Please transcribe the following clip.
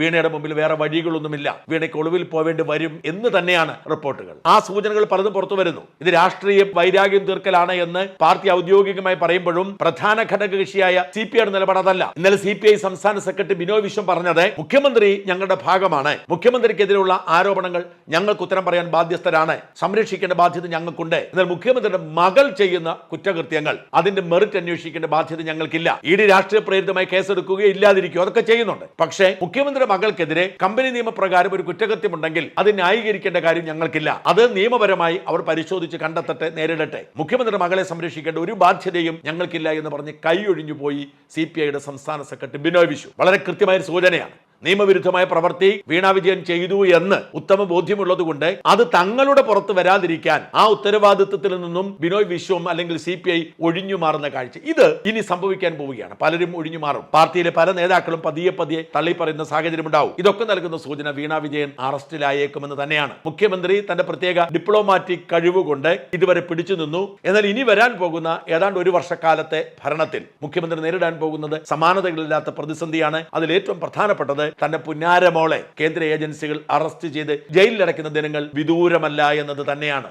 വീണയുടെ മുമ്പിൽ വേറെ വഴികളൊന്നുമില്ല. വീണയ്ക്ക് ഒളിവിൽ പോവേണ്ടി വരും എന്ന് തന്നെയാണ് റിപ്പോർട്ടുകൾ. ആ സൂചനകൾ പലതും പുറത്തു വരുന്നു. ഇത് രാഷ്ട്രീയ വൈരാഗ്യം തീർക്കലാണ് എന്ന് പാർട്ടി ഔദ്യോഗികമായി പറയുമ്പോഴും പ്രധാന ഘടക കക്ഷിയായ സി പി ഐയുടെ നിലപാട് അതല്ല. ഇന്നലെ സി പി ഐ സംസ്ഥാന സെക്രട്ടറി ബിനോയ് വിശ്വം പറഞ്ഞത് മുഖ്യമന്ത്രി ഞങ്ങളുടെ ഭാഗമാണ്. മുഖ്യമന്ത്രിക്കെതിരെയുള്ള ആരോപണങ്ങൾ ഞങ്ങൾക്ക് ഉത്തരം പറയാൻ ബാധ്യസ്ഥരാണ്. സംരക്ഷിക്കേണ്ട ബാധ്യത ഞങ്ങൾക്കുണ്ട്. എന്നാൽ മുഖ്യമന്ത്രിയുടെ മകൾ ചെയ്യുന്ന കുറ്റകൃത്യങ്ങൾ അതിന്റെ മെറിറ്റ് അന്വേഷിക്കേണ്ട ബാധ്യത ഞങ്ങൾക്കില്ല. ഇ ഡി രാഷ്ട്രീയ പ്രേരിതമായി കേസെടുക്കുകയോ ഇല്ലാതിരിക്കുകയോ അതൊക്കെ ചെയ്യുന്നുണ്ട്. പക്ഷേ മുഖ്യമന്ത്രിയുടെ മകൾക്കെതിരെ കമ്പനി നിയമപ്രകാരം ഒരു കുറ്റകൃത്യമുണ്ടെങ്കിൽ അത് ന്യായീകരിക്കേണ്ട കാര്യം ഞങ്ങൾക്കില്ല. അത് നിയമപരമായി അവർ പരിശോധിച്ച് കണ്ടെത്തട്ടെ നേരിടട്ടെ. മുഖ്യമന്ത്രിയുടെ മകളെ സംരക്ഷിക്കേണ്ട ഒരു ബാധ്യതയും ഞങ്ങൾക്കില്ല എന്ന് പറഞ്ഞ് കൈയൊഴിഞ്ഞു പോയി സി പി ഐയുടെ സംസ്ഥാന സെക്രട്ടറി ബിനോയ് വിശു വളരെ കൃത്യമായ സൂചനയാണ്. നിയമവിരുദ്ധമായ പ്രവൃത്തി വീണ വിജയൻ ചെയ്തു എന്ന് ഉത്തമ ബോധ്യമുള്ളത് കൊണ്ട് അത് തങ്ങളുടെ പുറത്ത് വരാതിരിക്കാൻ ആ ഉത്തരവാദിത്വത്തിൽ നിന്നും ബിനോയ് വിശ്വം അല്ലെങ്കിൽ സി പി ഐ ഒഴിഞ്ഞു മാറുന്ന കാഴ്ച. ഇത് ഇനി സംഭവിക്കാൻ പോവുകയാണ്. പലരും ഒഴിഞ്ഞു മാറും. പാർട്ടിയിലെ പല നേതാക്കളും പതിയെ പതിയെ തള്ളി പറയുന്ന സാഹചര്യം ഉണ്ടാവും ഇതൊക്കെ നൽകുന്ന സൂചന വീണ വിജയൻ അറസ്റ്റിലായേക്കുമെന്ന് തന്നെയാണ്. മുഖ്യമന്ത്രി തന്റെ പ്രത്യേക ഡിപ്ലോമാറ്റിക് കഴിവ് കൊണ്ട് ഇതുവരെ പിടിച്ചു നിന്നു. എന്നാൽ ഇനി വരാൻ പോകുന്ന ഏതാണ്ട് ഒരു വർഷക്കാലത്തെ ഭരണത്തിൽ മുഖ്യമന്ത്രി നേരിടാൻ പോകുന്നത് സമാനതകളില്ലാത്ത പ്രതിസന്ധിയാണ് അതിൽ ഏറ്റവും പ്രധാനപ്പെട്ടത് തന്റെ പുന്നാരമോളെ കേന്ദ്ര ഏജൻസികൾ അറസ്റ്റ് ചെയ്ത് ജയിലിലടയ്ക്കുന്ന ദിനങ്ങൾ വിദൂരമല്ല എന്നത് തന്നെയാണ്.